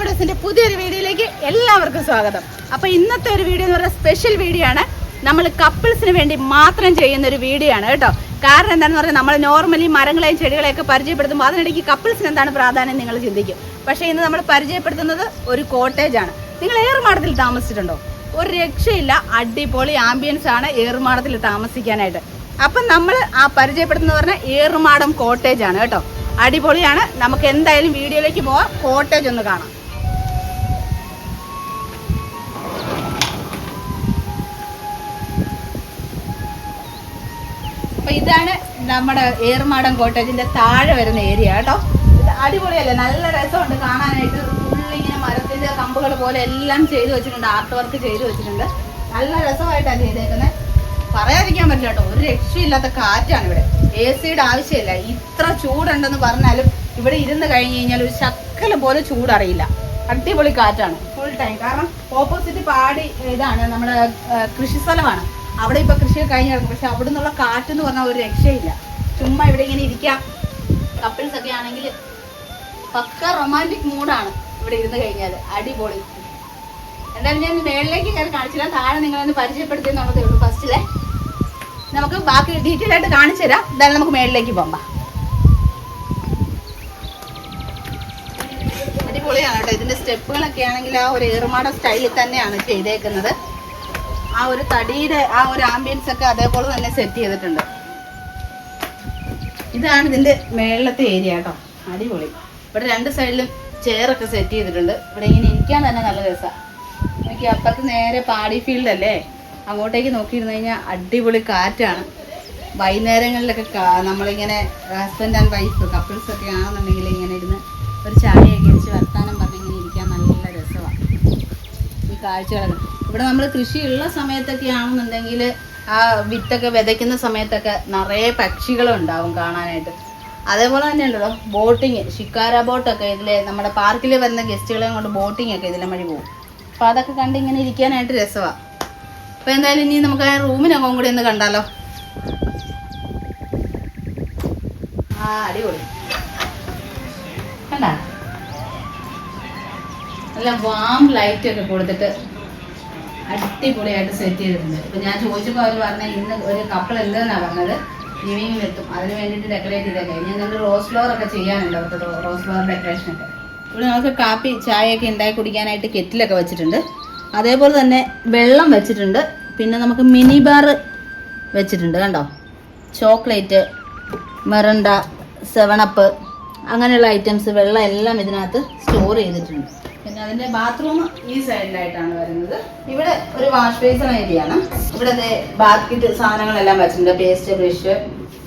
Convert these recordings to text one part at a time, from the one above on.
മെഡസിന്റെ പുതിയൊരു വീഡിയോയിലേക്ക് എല്ലാവർക്കും സ്വാഗതം. അപ്പോൾ ഇന്നത്തെ ഒരു വീഡിയോ എന്ന് പറയുന്നത് സ്പെഷ്യൽ വീഡിയോ ആണ്. നമ്മൾ കപ്പിൾസിന് വേണ്ടി മാത്രം ചെയ്യുന്ന ഒരു വീഡിയോ ആണ് കേട്ടോ. കാരണം എന്താണെന്ന് പറഞ്ഞാൽ നമ്മൾ നോർമലി മരങ്ങളെയും ചെടികളെയും ചെടികളെയൊക്കെ പരിചയപ്പെടുത്തുമ്പോൾ അതിനിടയ്ക്ക് കപ്പിൾസിന് എന്താണ് പ്രാധാന്യം നിങ്ങൾ ചിന്തിക്കും. പക്ഷേ ഇന്ന് നമ്മൾ പരിചയപ്പെടുത്തുന്നത് ഒരു കോട്ടേജ് ആണ്. നിങ്ങൾ ഏറുമാടത്തിൽ താമസിച്ചിട്ടുണ്ടോ? ഒരു രക്ഷയില്ല അടിപൊളി ആംബിയൻസ് ആണ് ഏറുമാടത്തിൽ താമസിക്കാനായിട്ട്. അപ്പം നമ്മൾ ആ പരിചയപ്പെടുത്തുന്നത് പറഞ്ഞാൽ ഏറുമാടം കോട്ടേജ് ആണ് കേട്ടോ. അടിപൊളിയാണ്. നമുക്ക് എന്തായാലും വീഡിയോയിലേക്ക് പോവാം. കോട്ടേജ് ഒന്ന് കാണാം. അപ്പൊ ഇതാണ് നമ്മുടെ ഏറുമാടം കോട്ടേജിന്റെ താഴെ വരുന്ന ഏരിയ കേട്ടോ. ഇത് അടിപൊളിയല്ലേ? നല്ല രസമുണ്ട് കാണാനായിട്ട്. ഫുള്ള് ഇങ്ങനെ മരത്തിന്റെ കമ്പുകൾ പോലെ എല്ലാം ചെയ്തു വെച്ചിട്ടുണ്ട്. ആർട്ട് വർക്ക് ചെയ്തു വെച്ചിട്ടുണ്ട്. നല്ല രസമായിട്ടാണ് ചെയ്തേക്കുന്നത് പറയാതിരിക്കാൻ പറ്റില്ല കേട്ടോ. ഒരു രക്ഷയില്ലാത്ത കാറ്റാണ് ഇവിടെ. എ സിയുടെ ആവശ്യമില്ല. ഇത്ര ചൂടുണ്ടെന്ന് പറഞ്ഞാലും ഇവിടെ ഇരുന്ന് കഴിഞ്ഞ് കഴിഞ്ഞാൽ ഒരു ശക്കല പോലെ ചൂടറിയില്ല. അടിപൊളി കാറ്റാണ്. ഫുൾ ടൈം കാരണം ഓപ്പോസിറ്റ് പാടി ഇതാണ്. നമ്മുടെ കൃഷി സ്ഥലമാണ്. അവിടെ ഇപ്പൊ കൃഷി കഴിഞ്ഞു കിടക്കും പക്ഷെ അവിടെ നിന്നുള്ള കാറ്റ് എന്ന് പറഞ്ഞാൽ ഒരു രക്ഷയില്ല. ചുമ്മാ ഇവിടെ ഇങ്ങനെ ഇരിക്കാം. കപ്പിൾസ് ഒക്കെ ആണെങ്കിൽ പക്ക റൊമാന്റിക് മൂഡാണ് ഇവിടെ ഇരുന്ന് കഴിഞ്ഞാൽ അടിപൊളി. എന്തായാലും ഞാൻ മേളിലേക്ക് കയറി കാണിച്ചില്ല താഴെ നിങ്ങളൊന്ന് പരിചയപ്പെടുത്തി എന്നുള്ളതേ ഉള്ളൂ ഫസ്റ്റിലെ നമുക്ക് ബാക്കി ഡീറ്റെയിൽ ആയിട്ട് കാണിച്ചു തരാം. എന്തായാലും നമുക്ക് മേളിലേക്ക് പോകാം. അടിപൊളിയാണ് കേട്ടോ. ഇതിന്റെ സ്റ്റെപ്പുകളൊക്കെ ആണെങ്കിൽ ആ ഒരു ഏറുമാട സ്റ്റൈലിൽ തന്നെയാണ് ചെയ്തേക്കുന്നത്. ആ ഒരു തടിയുടെ ആ ഒരു ആംബിയൻസ് ഒക്കെ അതേപോലെ തന്നെ സെറ്റ് ചെയ്തിട്ടുണ്ട്. ഇതാണ് ഇതിന്റെ മേളിലത്തെ ഏരിയ കേട്ടോ. അടിപൊളി. ഇവിടെ രണ്ട് സൈഡിലും ചെയറൊക്കെ സെറ്റ് ചെയ്തിട്ടുണ്ട്. ഇവിടെ ഇങ്ങനെ ഇരിക്കാൻ തന്നെ നല്ല രസമാണ് എനിക്ക് അപ്പുറത്ത് നേരെ പാടി ഫീൽഡ് അല്ലേ? അങ്ങോട്ടേക്ക് നോക്കിയിരുന്നു കഴിഞ്ഞാൽ അടിപൊളി കാറ്റാണ്. വൈകുന്നേരങ്ങളിലൊക്കെ നമ്മളിങ്ങനെ ഹസ്ബൻഡ് ആൻഡ് വൈഫ് കപ്പിൾസ് ഒക്കെ ആണെന്നുണ്ടെങ്കിൽ ഇങ്ങനെ ഇരുന്ന് ഒരു ചായയൊക്കെ അടിച്ച് വർത്താനം പറഞ്ഞ് ഇങ്ങനെ ഇരിക്കാൻ നല്ല രസമാണ് ഈ കാഴ്ചകളൊക്കെ. ഇവിടെ നമ്മൾ കൃഷിയുള്ള സമയത്തൊക്കെ ആണെന്നുണ്ടെങ്കിൽ ആ വിത്തൊക്കെ വിതയ്ക്കുന്ന സമയത്തൊക്കെ നിറയെ പക്ഷികളുണ്ടാവും കാണാനായിട്ട്. അതേപോലെ തന്നെ ഉണ്ടല്ലോ ബോട്ടിങ്. ഷിക്കാര ബോട്ടൊക്കെ ഇതിൽ നമ്മുടെ പാർക്കിൽ വരുന്ന ഗസ്റ്റുകളെ കൊണ്ട് ബോട്ടിംഗ് ഒക്കെ ഇതിലെ വഴി പോകും. അപ്പോൾ അതൊക്കെ കണ്ട് ഇങ്ങനെ ഇരിക്കാനായിട്ട് രസമാണ് അപ്പോൾ എന്തായാലും ഇനി നമുക്ക് ആ റൂമിനകം കൂടി ഒന്ന് കണ്ടാലോ. അടിപൊളി. നല്ല വാം ലൈറ്റ് ഒക്കെ കൊടുത്തിട്ട് അടിപൊളിയായിട്ട് സെറ്റ് ചെയ്തിട്ടുണ്ട്. ഇപ്പൊ ഞാൻ ചോദിച്ചപ്പോൾ അവർ പറഞ്ഞ ഇന്ന് ഒരു കപ്പിൾ ഉണ്ടെന്നാ പറഞ്ഞത്. ഈവനിങ്ങിൽ എത്തും. അതിന് വേണ്ടിയിട്ട് ഡെക്കറേറ്റ് ചെയ്തേക്കാം. ഞാൻ നല്ല റോസ് ഫ്ലവർ ഒക്കെ ചെയ്യാനുണ്ട് അവർക്ക് റോസ് ഫ്ലവർ ഡെക്കറേഷൻ ഒക്കെ. ഇവിടെ നമുക്ക് കാപ്പി ചായയൊക്കെ ഉണ്ടാക്കി കുടിക്കാനായിട്ട് കെറ്റിലൊക്കെ വെച്ചിട്ടുണ്ട്. അതേപോലെ തന്നെ വെള്ളം വെച്ചിട്ടുണ്ട്. പിന്നെ നമുക്ക് മിനി ബാർ വെച്ചിട്ടുണ്ട് കണ്ടോ? ചോക്ലേറ്റ് മെറണ്ട സെവണപ്പ് അങ്ങനെയുള്ള ഐറ്റംസ് വെള്ളം എല്ലാം ഇതിനകത്ത് സ്റ്റോർ ചെയ്തിട്ടുണ്ട്. പിന്നെ അതിന്റെ ബാത്റൂം ഈ സൈഡിലായിട്ടാണ് വരുന്നത്. ഇവിടെ ഒരു വാഷ് ബേസൺ ഏരിയ ആണ് ഇവിടെ സാധനങ്ങളെല്ലാം വെച്ചിട്ടുണ്ട്. പേസ്റ്റ് ബ്രഷ്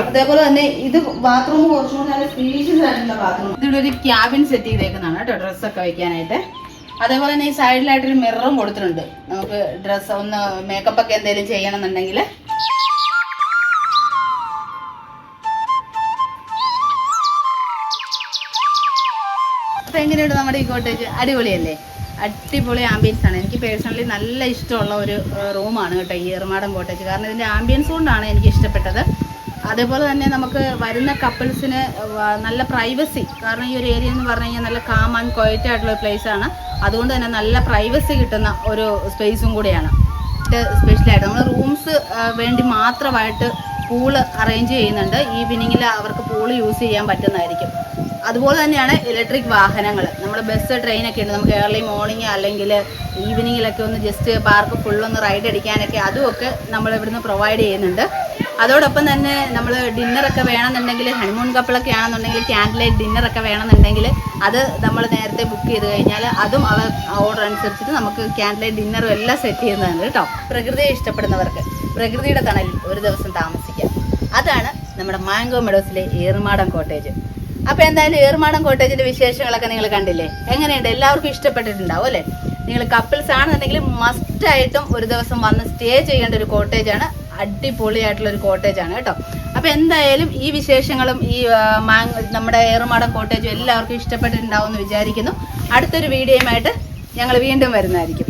അതേപോലെ തന്നെ ഇത് ബാത്റൂം കുറച്ചും കൂടി നല്ല സ്പീഷ്യസ് ആയിട്ടുള്ള ബാത്റൂം ഇതിവിടെ ഒരു ക്യാബിൻ സെറ്റ് ചെയ്തേക്കുന്നതാണ് കേട്ടോ. ഡ്രസ്സൊക്കെ വെക്കാനായിട്ട്. അതേപോലെ തന്നെ ഈ സൈഡിലായിട്ടൊരു മിററും കൊടുത്തിട്ടുണ്ട്. നമുക്ക് ഡ്രസ്സ് ഒന്ന് മേക്കപ്പ് ഒക്കെ എന്തെങ്കിലും ചെയ്യണമെന്നുണ്ടെങ്കിൽ അപ്പൊ എങ്ങനെയുണ്ട് നമ്മുടെ ഈ കോട്ടേജ് അടിപൊളിയല്ലേ? അടിപൊളി ആംബിയൻസ് ആണ്. എനിക്ക് പേഴ്സണലി നല്ല ഇഷ്ടമുള്ള ഒരു റൂമാണ് കേട്ടോ ഈ എറുമാടം കോട്ടേജ് കാരണം ഇതിന്റെ ആംബിയൻസ് കൊണ്ടാണ് എനിക്ക് ഇഷ്ടപ്പെട്ടത്. അതേപോലെ തന്നെ നമുക്ക് വരുന്ന കപ്പിൾസിന് നല്ല പ്രൈവസി കാരണം ഈ ഒരു ഏരിയ എന്ന് പറഞ്ഞു കഴിഞ്ഞാൽ നല്ല കാം ആൻഡ് ക്വയറ്റ് ആയിട്ടുള്ള പ്ലേസ് ആണ്. അതുകൊണ്ട് തന്നെ നല്ല പ്രൈവസി കിട്ടുന്ന ഒരു സ്പേസും കൂടിയാണ്. സ്പെഷ്യലായിട്ട് നമ്മൾ റൂംസ് വേണ്ടി മാത്രമായിട്ട് പൂൾ അറേഞ്ച് ചെയ്യുന്നുണ്ട്. ഈവനിങ്ങിൽ അവർക്ക് പൂൾ യൂസ് ചെയ്യാൻ പറ്റുന്നതായിരിക്കും. അതുപോലെ തന്നെയാണ് ഇലക്ട്രിക് വാഹനങ്ങൾ നമ്മൾ ബസ് ട്രെയിനൊക്കെ ഉണ്ട്. നമുക്ക് ഏർലി മോർണിംഗ് അല്ലെങ്കിൽ ഈവനിങ്ങിലൊക്കെ ഒന്ന് ജസ്റ്റ് പാർക്ക് ഫുള്ളൊന്ന് റൈഡ് അടിക്കാനൊക്കെ അതുമൊക്കെ നമ്മൾ ഇവിടുന്ന് പ്രൊവൈഡ് ചെയ്യുന്നുണ്ട്. അതോടൊപ്പം തന്നെ നമ്മൾ ഡിന്നറൊക്കെ വേണമെന്നുണ്ടെങ്കിൽ ഹണിമൂൺ കപ്പിളൊക്കെ ആണെന്നുണ്ടെങ്കിൽ ക്യാൻഡിൽ ലൈറ്റ് ഡിന്നറൊക്കെ വേണമെന്നുണ്ടെങ്കിൽ അത് നമ്മൾ നേരത്തെ ബുക്ക് ചെയ്ത് കഴിഞ്ഞാൽ അതും അവർ ഓർഡർ അനുസരിച്ചിട്ട് നമുക്ക് ക്യാൻഡിലെ ഡിന്നറും എല്ലാം സെറ്റ് ചെയ്യുന്നതാണ് കേട്ടോ. പ്രകൃതിയെ ഇഷ്ടപ്പെടുന്നവർക്ക് പ്രകൃതിയുടെ തണലിൽ ഒരു ദിവസം താമസിക്കാം. അതാണ് നമ്മുടെ മാംഗോ മെഡോസിലെ ഏറുമാടം കോട്ടേജ് അപ്പോൾ എന്തായാലും ഏറുമാടം കോട്ടേജിന്റെ വിശേഷങ്ങളൊക്കെ നിങ്ങൾ കണ്ടില്ലേ? എങ്ങനെയുണ്ട്? എല്ലാവർക്കും ഇഷ്ടപ്പെട്ടിട്ടുണ്ടാവും അല്ലേ? നിങ്ങൾ കപ്പിൾസ് ആണെന്നുണ്ടെങ്കിൽ മസ്റ്റായിട്ടും ഒരു ദിവസം വന്ന് സ്റ്റേ ചെയ്യേണ്ട ഒരു കോട്ടേജാണ് അടിപൊളിയായിട്ടുള്ള ഒരു കോട്ടേജ് ആണ് കേട്ടോ. അപ്പൊ എന്തായാലും ഈ വിശേഷങ്ങളും ഈ മാങ് നമ്മുടെ ഏറുമാടം കോട്ടേജും എല്ലാവർക്കും ഇഷ്ടപ്പെട്ടിട്ടുണ്ടാവും എന്ന് വിചാരിക്കുന്നു. അടുത്തൊരു വീഡിയോയുമായിട്ട് ഞങ്ങൾ വീണ്ടും വരുന്നതായിരിക്കും.